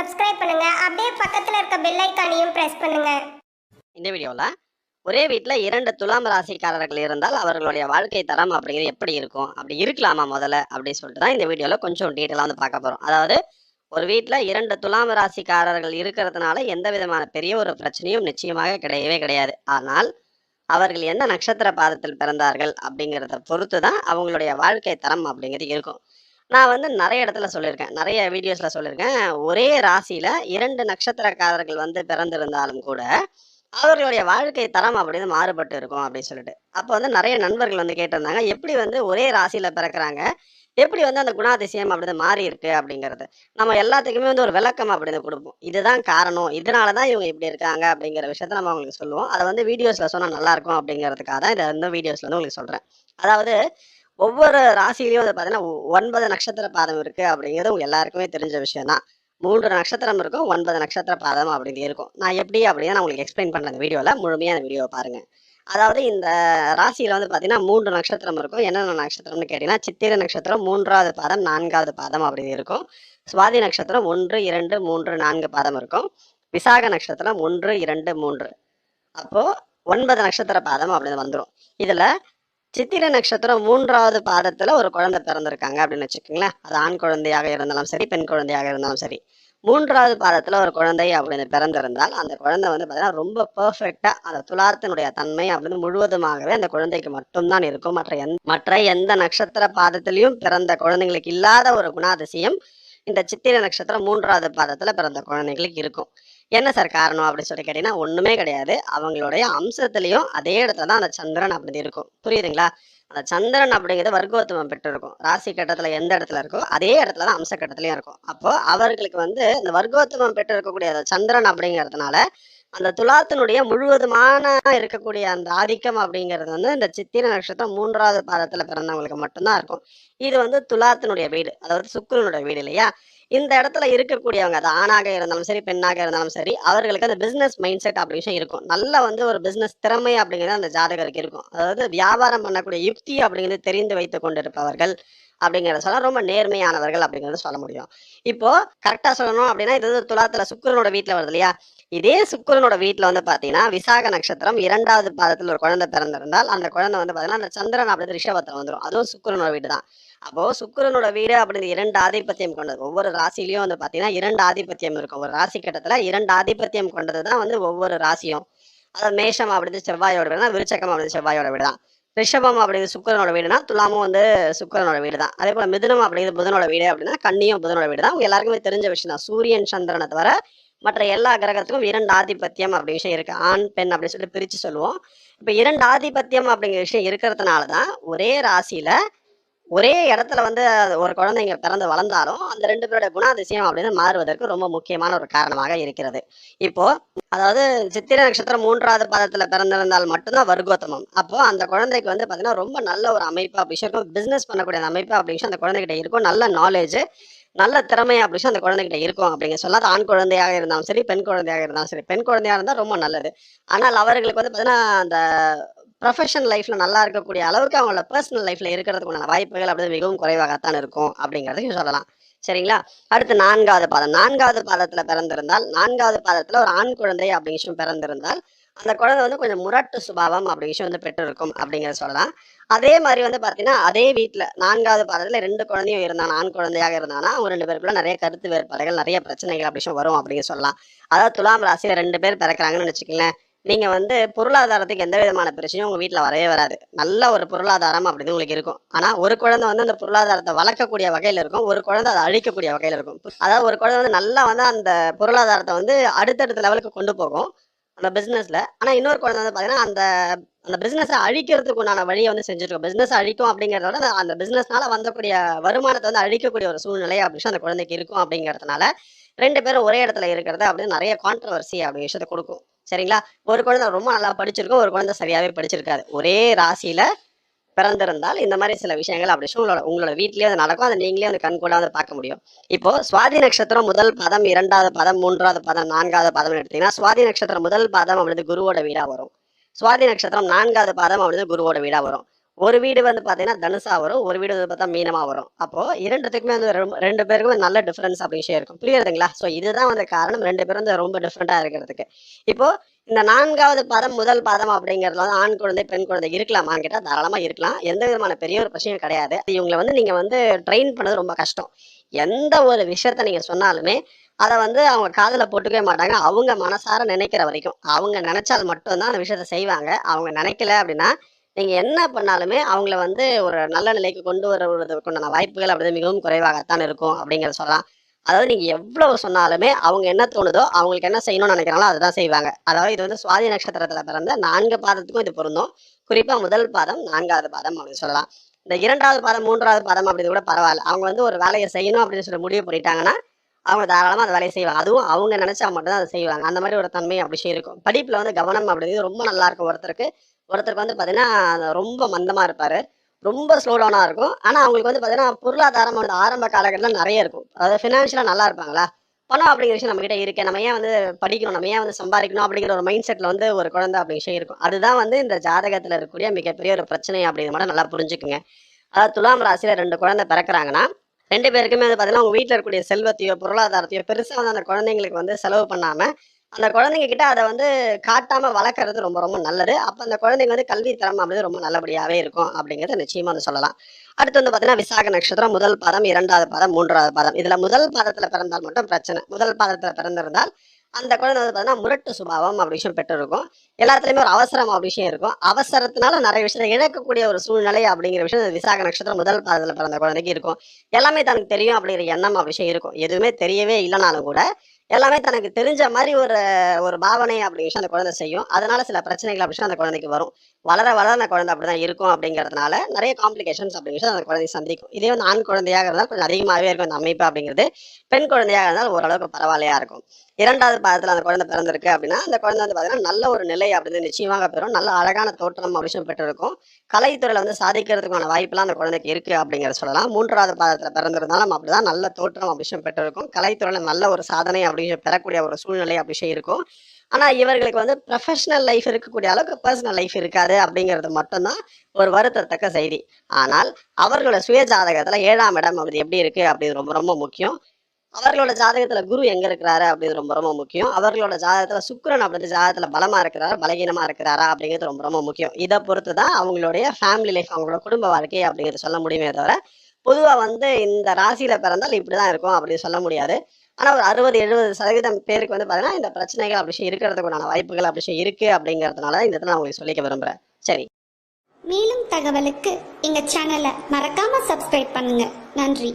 Subscribe பண்ணுங்க. அப்படியே பக்கத்துல இருக்க பெல் ஐகானையும் பிரஸ் பண்ணுங்க. இந்த வீடியோல ஒரே வீட்டில் இரண்டு துலாம் ராசிக்காரர்கள் இருந்தால் அவர்களுடைய வாழ்க்கை தரம் அப்படிங்கிறது எப்படி இருக்கும்? அப்படி இருக்கலாமா முதல்ல? அப்படி சொல்லிட்டு தான் இந்த வீடியோவில் கொஞ்சம் டீட்டெயிலாக வந்து பார்க்க போகிறோம் அதாவது ஒரு வீட்டில் இரண்டு துலாம் ராசிக்காரர்கள் இருக்கிறதுனால எந்த விதமான பெரிய ஒரு பிரச்சனையும் நிச்சயமாக கிடையவே கிடையாது. ஆனால் அவர்கள் எந்த நட்சத்திர பாதத்தில் பிறந்தார்கள் அப்படிங்கிறத பொறுத்து தான் அவங்களுடைய வாழ்க்கை தரம் அப்படிங்கிறது இருக்கும். நான் வந்து நிறைய இடத்துல சொல்லியிருக்கேன். நிறைய வீடியோஸில் சொல்லியிருக்கேன். ஒரே ராசியில் இரண்டு நட்சத்திரக்காரர்கள் வந்து பிறந்திருந்தாலும் கூட அவர்களுடைய வாழ்க்கை தரம் அப்படின்னு மாறுபட்டு இருக்கும் அப்படின்னு சொல்லிட்டு. அப்போ வந்து நிறைய நண்பர்கள் வந்து கேட்டிருந்தாங்க எப்படி வந்து ஒரே ராசியில பிறக்கிறாங்க? எப்படி வந்து அந்த குணாதிசயம் அப்படின்னு மாறி இருக்கு அப்படிங்கிறது. நம்ம எல்லாத்துக்குமே வந்து ஒரு விளக்கம் அப்படின்னு கொடுப்போம். இதுதான் காரணம். இதனால தான் இவங்க இப்படி இருக்காங்க அப்படிங்கிற விஷயத்த நம்ம அவங்களுக்கு சொல்லுவோம். அதை வந்து வீடியோஸ்ல சொன்னா நல்லா இருக்கும் அப்படிங்கிறதுக்காக தான் இதை வந்து வீடியோஸ்ல வந்து உங்களுக்கு சொல்றேன். அதாவது ஒவ்வொரு ராசியிலையும் வந்து பார்த்தீங்கன்னா ஒன்பது நட்சத்திர பாதம் இருக்கு அப்படிங்கிறது உங்க எல்லாருக்குமே தெரிஞ்ச விஷயம் தான் மூன்று நட்சத்திரம் இருக்கும் ஒன்பது நட்சத்திர பாதம் அப்படின்னு இருக்கும். நான் எப்படி அப்படின்னு நான் உங்களுக்கு எக்ஸ்பிளைன் பண்றேன் அந்த வீடியோவில் முழுமையாக அந்த வீடியோவை பாருங்க. அதாவது இந்த ராசியில வந்து பார்த்தீங்கன்னா மூன்று நட்சத்திரம் இருக்கும். என்னென்ன நட்சத்திரம்னு கேட்டீங்கன்னா சித்திரை நட்சத்திரம் மூன்றாவது பாதம் நான்காவது பாதம் அப்படின்னு இருக்கும். சுவாதி நட்சத்திரம் ஒன்று இரண்டு மூன்று நான்கு பாதம் இருக்கும். விசாக நட்சத்திரம் ஒன்று இரண்டு மூன்று. அப்போ ஒன்பது நட்சத்திர பாதம் அப்படின்னு வந்துடும் இதுல சித்திர நட்சத்திரம் மூன்றாவது பாதத்துல ஒரு குழந்தை பிறந்திருக்காங்க அப்படின்னு வச்சுக்கோங்களேன். அது ஆண் குழந்தையாக இருந்தாலும் சரி பெண் குழந்தையாக இருந்தாலும் சரி. மூன்றாவது பாதத்துல ஒரு குழந்தை அப்படின்னு பிறந்திருந்தால் அந்த குழந்தை வந்து பார்த்தீங்கன்னா ரொம்ப பெர்ஃபெக்டா அந்த துலாரத்தினுடைய தன்மை அப்படின்னு முழுவதுமாகவே அந்த குழந்தைக்கு மட்டும்தான் இருக்கும். மற்ற எந்த மற்ற எந்த நட்சத்திர பாதத்திலையும் பிறந்த குழந்தைங்களுக்கு இல்லாத ஒரு குணாதிசயம் இந்த சித்திரை நட்சத்திரம் மூன்றாவது பாதத்துல பிறந்த குழந்தைங்களுக்கு இருக்கும். என்ன சார் காரணம் அப்படின்னு சொல்லி கேட்டீங்கன்னா ஒண்ணுமே கிடையாது. அவங்களுடைய அம்சத்திலையும் அதே இடத்துல தான் அந்த சந்திரன் அப்படி இருக்கும். புரியுதுங்களா? அந்த சந்திரன் அப்படிங்கிறது வர்க்கோத்தமம் பெற்று இருக்கும் ராசி கட்டத்துல எந்த இடத்துல இருக்கோ அதே இடத்துல தான் அம்ச கட்டத்திலயும் இருக்கும். அப்போ அவர்களுக்கு வந்து இந்த வர்க்கோத்தமம் பெற்று இருக்கக்கூடிய அந்த சந்திரன் அப்படிங்கிறதுனால அந்த துலாத்தினுடைய முழுவதுமான இருக்கக்கூடிய அந்த ஆதிக்கம் அப்படிங்கிறது வந்து இந்த சித்திர நட்சத்திரம் மூன்றாவது பாதத்துல பிறந்தவங்களுக்கு மட்டும்தான் இருக்கும். இது வந்து துலாத்தினுடைய வீடு. அதாவது சுக்கிரனுடைய வீடு இல்லையா? இந்த இடத்துல இருக்கக்கூடியவங்க அது ஆணாக இருந்தாலும் சரி பெண்ணாக இருந்தாலும் சரி அவர்களுக்கு அந்த பிசினஸ் மைண்ட் செட் அப்படி விஷயம் இருக்கும். நல்ல வந்து ஒரு பிசினஸ் திறமை அப்படிங்கிறது அந்த ஜாதகருக்கு இருக்கும். அதாவது வியாபாரம் பண்ணக்கூடிய யுக்தி அப்படிங்கிறது தெரிந்து வைத்துக் கொண்டிருப்பவர்கள் அப்படிங்கிறத சொல்ல ரொம்ப நேர்மையானவர்கள் அப்படிங்கறத சொல்ல முடியும். இப்போ கரெக்டா சொல்லணும் அப்படின்னா இது வந்து துலாத்துல சுக்கரனோட வீட்டுல வருது இல்லையா? இதே சுக்கரனோட வீட்டுல வந்து பாத்தீங்கன்னா விசாக நட்சத்திரம் இரண்டாவது பாதத்துல ஒரு குழந்தை பிறந்திருந்தால் அந்த குழந்தை வந்து பாத்தீங்கன்னா அந்த சந்திரன் அப்படி ரிஷபத்துல வந்துடும் அதுவும் சுக்கரனோட வீடு தான். அப்போ சுக்கரனோட வீடு அப்படின்னு இரண்டு ஆதிபத்தியம் கொண்டது. ஒவ்வொரு ராசிலையும் வந்து பாத்தீங்கன்னா இரண்டு ஆதிபத்தியம் இருக்கும். ஒரு ராசி கட்டத்துல இரண்டு ஆதிபத்தியம் கொண்டது தான் வந்து ஒவ்வொரு ராசியும். அதாவது மேஷம் அப்படிது செவ்வாயோட வீடுனா விருச்சக்கம் விருச்சகம் செவ்வாயோட வீடு தான் ரிஷபம் அப்படிங்கிறது சுக்கிரனோட வீடுனா துலாமும் வந்து சுக்கரனோட வீடு தான் அதே போல மிதுனம் அப்படிங்கிறது புதனோட வீடு அப்படின்னா கன்னியும் புதனோட வீடு தான் உங்க எல்லாருக்குமே தெரிஞ்ச விஷயம் தான். சூரியன் சந்திரனை தவிர மற்ற எல்லா கிரகத்துக்கும் இரண்டு ஆதிபத்தியம் அப்படி விஷயம் இருக்கு. ஆண் பெண் அப்படின்னு சொல்லி பிரிச்சு சொல்லுவோம். இப்ப இரண்டு ஆதிபத்தியம் அப்படிங்கிற விஷயம் இருக்கிறதுனால தான் ஒரே ராசியில ஒரே இடத்துல வந்து ஒரு குழந்தைங்க பிறந்து வளர்ந்தாலும் அந்த ரெண்டு பேரோட குணாதிசயம் அப்படின்னு மாறுவதற்கு ரொம்ப முக்கியமான ஒரு காரணமாக இருக்கிறது. இப்போ அதாவது சித்திரை நட்சத்திரம் மூன்றாவது பாதத்துல பிறந்திருந்தால் மட்டும்தான் வர்க்கோத்தமம். அப்போ அந்த குழந்தைக்கு வந்து பாத்தீங்கன்னா ரொம்ப நல்ல ஒரு அமைப்பு அப்படி இருக்கும் பிசினஸ் பண்ணக்கூடிய அந்த அமைப்பு அப்படி அந்த குழந்தைகிட்ட இருக்கும். நல்ல நாலேஜ் நல்ல திறமை அப்படி அந்த குழந்தைகிட்ட இருக்கும் அப்படிங்க சொல்லாத ஆண் குழந்தையாக இருந்தாலும் சரி பெண் குழந்தையாக இருந்தாலும் சரி. பெண் குழந்தையாக இருந்தால் ரொம்ப நல்லது. ஆனால் அவர்களுக்கு வந்து பாத்தீங்கன்னா அந்த ப்ரொஃபஷனல் லைஃப்ல நல்லா இருக்கக்கூடிய அளவுக்கு அவங்களோட பர்சனல் லைஃப்ல இருக்கிறதுக்குண்டான வாய்ப்புகள் அப்படி மிகவும் குறைவாகத்தான் இருக்கும் அப்படிங்கிறதையும் சொல்லலாம். சரிங்களா? அடுத்து நான்காவது பாதம். நான்காவது பாதத்துல பிறந்திருந்தால் நான்காவது பாதத்துல ஒரு ஆண் குழந்தை அப்படிங்கிற விஷயம் பிறந்திருந்தால் அந்த குழந்தை வந்து கொஞ்சம் முரட்டு சுபாவம் அப்படிங்கிற விஷயம் வந்து பெற்றிருக்கும் அப்படிங்கிறத சொல்லலாம். அதே மாதிரி வந்து பாத்தீங்கன்னா அதே வீட்டுல நான்காவது பாதத்துல ரெண்டு குழந்தையும் இருந்தான் ஆண் குழந்தையாக இருந்தானா அவங்க ரெண்டு பேருக்குள்ள நிறைய கருத்து வேறுபாடுகள் நிறைய பிரச்சனைகள் அப்படி வரும் அப்படின்னு சொல்லலாம். அதாவது துலாம் ராசியில ரெண்டு பேர் பிறக்கிறாங்கன்னு வச்சுக்கங்களேன். நீங்க வந்து பொருளாதாரத்துக்கு எந்த விதமான பிரச்சனையும் உங்க வீட்டுல வரவே வராது. நல்ல ஒரு பொருளாதாரம் அப்படின்னு உங்களுக்கு இருக்கும். ஆனா ஒரு குழந்தை வந்து அந்த பொருளாதாரத்தை வளர்க்கக்கூடிய வகையில இருக்கும். ஒரு குழந்தை அதை அழிக்கக்கூடிய வகையில இருக்கும். அதாவது ஒரு குழந்தை வந்து நல்லா வந்து அந்த பொருளாதாரத்தை வந்து அடுத்தடுத்த லெவலுக்கு கொண்டு போகும். அந்த பிசினஸ்ல ஆனா இன்னொரு குழந்தை வந்து பாத்தீங்கன்னா அந்த அந்த பிசினஸை அழிக்கிறதுக்கு உண்டான வழியை வந்து செஞ்சிருக்கோம். பிசினஸ் அழிக்கும் அப்படிங்கறத விட அந்த- அந்த பிசினஸ்னால வந்தக்கூடிய வருமானத்தை வந்து அழிக்கக்கூடிய ஒரு சூழ்நிலை அப்படின்னு அந்த குழந்தைக்கு இருக்கும் அப்படிங்கறதுனால ரெண்டு பேரும் ஒரே இடத்துல இருக்கிறது அப்படின்னு நிறைய கான்ட்ரவர்சி அப்படி விஷயத்த கொடுக்கும். சரிங்களா? ஒரு குழந்தை ரொம்ப நல்லா படிச்சிருக்கும் ஒரு குழந்தை சரியாவே படிச்சிருக்காது. ஒரே ராசியில பிறந்திருந்தால் இந்த மாதிரி சில விஷயங்கள் அப்படி உங்களோட உங்களோட வீட்லயே அது நடக்கும். அதை நீங்களே வந்து கண் கூட வந்து பார்க்க முடியும். இப்போ சுவாதி நட்சத்திரம் முதல் பதம் இரண்டாவது பதம் மூன்றாவது பதம் நான்காவது பதம் எடுத்தீங்கன்னா சுவாதி நட்சத்திரம் முதல் பதம் அப்படிது குருவோட வீடா வரும். சுவாதி நட்சத்திரம் நான்காவது பாதம் அப்படிது குருவோட வீடா வரும். ஒரு வீடு வந்து பார்த்தீங்கன்னா தனுசா வரும் ஒரு வீடு வந்து பார்த்தா மீனமா வரும். அப்போ இரண்டுத்துக்குமே வந்து ரொம்ப- ரெண்டு பேருக்குமே நல்ல டிஃபரன்ஸ் அப்படி விஷயம் இருக்கும். புரியுதுங்களா ஸோ இதுதான் வந்து காரணம். ரெண்டு பேரும் வந்து ரொம்ப டிஃப்ரெண்டா இருக்கிறதுக்கு. இப்போ இந்த நான்காவது பதம் முதல் பதம் அப்படிங்கறதுல வந்து ஆண் குழந்தை பெண் குழந்தை இருக்கலாமான்னு கேட்டால் தாராளமா இருக்கலாம். எந்த விதமான பெரிய ஒரு பிரச்சனையும் கிடையாது. இவங்களை வந்து நீங்க வந்து ட்ரெயின் பண்ணது ரொம்ப கஷ்டம். எந்த ஒரு விஷயத்த நீங்க சொன்னாலுமே அதை வந்து அவங்க காதில் போட்டுக்கவே மாட்டாங்க. அவங்க மனசார நினைக்கிற வரைக்கும். அவங்க நினைச்சால் மட்டும்தான் அந்த விஷயத்த செய்வாங்க. அவங்க நினைக்கல அப்படின்னா நீங்க என்ன பண்ணாலுமே அவங்கள வந்து ஒரு நல்ல நிலைக்கு கொண்டு வருவதற்குண்டான வாய்ப்புகள் அப்படி மிகவும் குறைவாகத்தான் இருக்கும் அப்படிங்கிறத சொல்லலாம். அதாவது நீங்க எவ்வளவு சொன்னாலுமே அவங்க என்ன தோணுதோ அவங்களுக்கு என்ன செய்யணும்னு நினைக்கிறாங்களோ அதுதான் செய்வாங்க. அதாவது இது வந்து சுவாதி நட்சத்திரத்துல பிறந்த நான்கு பாதத்துக்கும் இது பொருந்தும். குறிப்பா முதல் பாதம் நான்காவது பாதம் அப்படின்னு சொல்லலாம். இந்த இரண்டாவது பாதம் மூன்றாவது பாதம் அப்படின்னு கூட பரவாயில்ல. அவங்க வந்து ஒரு வேலையை செய்யணும் அப்படின்னு சொல்லி முடிவு பண்ணிட்டாங்கன்னா அவங்க தாராளமா அந்த வேலையை செய்வாங்க. அதுவும் அவங்க நினைச்சா மட்டும்தான் அதை செய்வாங்க. அந்த மாதிரி ஒரு தன்மை அப்படி இருக்கும். படிப்புல வந்து கவனம் அப்படிங்கிறது ரொம்ப நல்லா இருக்கும் ஒருத்தருக்கு. ஒருத்தருக்கு வந்து பாத்தீங்கன்னா ரொம்ப மந்தமா இருப்பாரு. ரொம்ப ஸ்லோ டவுனாக இருக்கும். ஆனா அவங்களுக்கு வந்து பார்த்தீங்கன்னா பொருளாதாரம் வந்து ஆரம்ப காலகட்டத்தில் நிறைய இருக்கும். அதாவது ஃபினான்ஷியலா நல்லா இருப்பாங்களா? பணம் அப்படிங்கிற விஷயம் நம்ம கிட்ட இருக்கு. நம்ம ஏன் வந்து படிக்கணும்? நம்ம ஏன் வந்து சம்பாதிக்கணும்? அப்படிங்கிற ஒரு மைண்ட் செட்ல வந்து ஒரு குழந்தை அப்படிங்கிற விஷயம் இருக்கும். அதுதான் வந்து இந்த ஜாதகத்துல இருக்கக்கூடிய மிகப்பெரிய ஒரு பிரச்சனை அப்படிங்கிற மட்டும் நல்லா புரிஞ்சுக்குங்க. அதாவது துலாம் ராசியில் ரெண்டு குழந்தை பிறக்கிறாங்கன்னா ரெண்டு பேருக்குமே வந்து பாத்தீங்கன்னா உங்கள் வீட்டில் இருக்கக்கூடிய செல்வத்தையோ பொருளாதாரத்தையோ பெருசா வந்து அந்த குழந்தைங்களுக்கு வந்து செலவு பண்ணாம அந்த குழந்தைங்க கிட்ட அதை வந்து காட்டாம வளர்க்கறது ரொம்ப ரொம்ப நல்லது. அப்ப அந்த குழந்தைங்க வந்து கல்வி தரம் அப்படிங்கிறது ரொம்ப நல்லபடியாவே இருக்கும் அப்படிங்கறத நிச்சயமா வந்து சொல்லலாம். அடுத்து வந்து பாத்தீங்கன்னா விசாக நட்சத்திரம் முதல் பாதம் இரண்டாவது பாதம் மூன்றாவது பாதம். இதுல முதல் பாதத்துல பிறந்தால் மட்டும் பிரச்சனை. முதல் பாதத்துல பிறந்திருந்தால் அந்த குழந்தை வந்து பாத்தீங்கன்னா முரட்டு சுபாவம் அப்படி விஷயம் பெற்றிருக்கும். எல்லாத்துலயுமே ஒரு அவசரம் அப்படி விஷயம் இருக்கும். அவசரத்தினால நிறைய விஷயத்தை இழக்கக்கூடிய ஒரு சூழ்நிலை அப்படிங்கிற விஷயம் விசாக நட்சத்திரம் முதல் பாதத்துல பிறந்த குழந்தைக்கு இருக்கும். எல்லாமே தனக்கு தெரியும் அப்படிங்கிற எண்ணம் அப்படி விஷயம் இருக்கும். எதுவுமே தெரியவே இல்லைனாலும் கூட எல்லாமே தனக்கு தெரிஞ்ச மாதிரி ஒரு ஒரு பாவனை அப்படி விஷயம் அந்த குழந்தை செய்யும். அதனால சில பிரச்சனைகள் அப்படி அந்த குழந்தைக்கு வரும். வளர வளர அந்த குழந்தை அப்படிதான் இருக்கும் அப்படிங்கிறதுனால நிறைய காம்ப்ளிகேஷன்ஸ் அப்படிங்கிறது அந்த குழந்தை சந்திக்கும். இதே வந்து ஆண் குழந்தையாக இருந்தால் கொஞ்சம் அதிகமாகவே இருக்கும் அந்த அமைப்பு அப்படிங்கிறது. பெண் குழந்தையாக இருந்தால் ஓரளவுக்கு பரவாயில்லையா இருக்கும். இரண்டாவது பாதத்தில் அந்த குழந்தை பிறந்திருக்கு அப்படின்னா அந்த குழந்தை வந்து பார்த்தீங்கன்னா நல்ல ஒரு நிலை அப்படின்னு நிச்சயமாக பெறும். நல்ல அழகான தோற்றம் அவசியம் பெற்றிருக்கும். கலைத்துறையில் வந்து சாதிக்கிறதுக்கான வாய்ப்புலாம் அந்த குழந்தைக்கு இருக்கு அப்படிங்கிறத சொல்லலாம். மூன்றாவது பாதத்தில் பிறந்திருந்தாலும் அப்படிதான் நல்ல தோற்றம் அப்படி பெற்றிருக்கும். கலைத்துறையில் நல்ல ஒரு சாதனை அப்படி பெறக்கூடிய ஒரு சூழ்நிலை அப்படி இருக்கும். ஆனால் இவர்களுக்கு வந்து ப்ரொஃபஷனல் லைஃப் இருக்கக்கூடிய அளவுக்கு பர்சனல் லைஃப் இருக்காது அப்படிங்கிறது மட்டும்தான் ஒரு வருத்தத்தக்க செய்தி. ஆனால் அவர்களோட சுய ஜாதகத்தில் ஏழாம் இடம் அப்படி எப்படி இருக்கு அப்படி ரொம்ப ரொம்ப முக்கியம். அவர்களோட ஜாதகத்துல குரு எங்க இருக்கிறாரு அப்படிங்கிறது ரொம்ப ரொம்ப முக்கியம். அவர்களோட ஜாதகத்துல சுக்கரன் அப்படின்ற ஜாதகத்துல பலமா இருக்கிறாரா பலகீனமா இருக்கிறாரா அப்படிங்கிறது ரொம்ப ரொம்ப முக்கியம். இதை பொறுத்து தான் அவங்களுடைய ஃபேமிலி லைஃப் அவங்களோட குடும்ப வாழ்க்கை அப்படிங்கிறது சொல்ல முடியுமே தவிர பொதுவா வந்து இந்த ராசியில பிறந்தால் இப்படிதான் இருக்கும் அப்படின்னு சொல்ல முடியாது. ஆனால் ஒரு அறுபது எழுபது சதவீதம் பேருக்கு வந்து பார்த்தீங்கன்னா இந்த பிரச்சனைகள் அப்படி இருக்கிறதுக்குண்டான வாய்ப்புகள் அப்படி இருக்கு அப்படிங்கிறதுனால இந்த இடத்துல நான் உங்களுக்கு சொல்லிக்க விரும்புறேன். சரி. மேலும் தகவலுக்கு எங்கள் சேனலை மறக்காம சப்ஸ்கிரைப் பண்ணுங்க. நன்றி.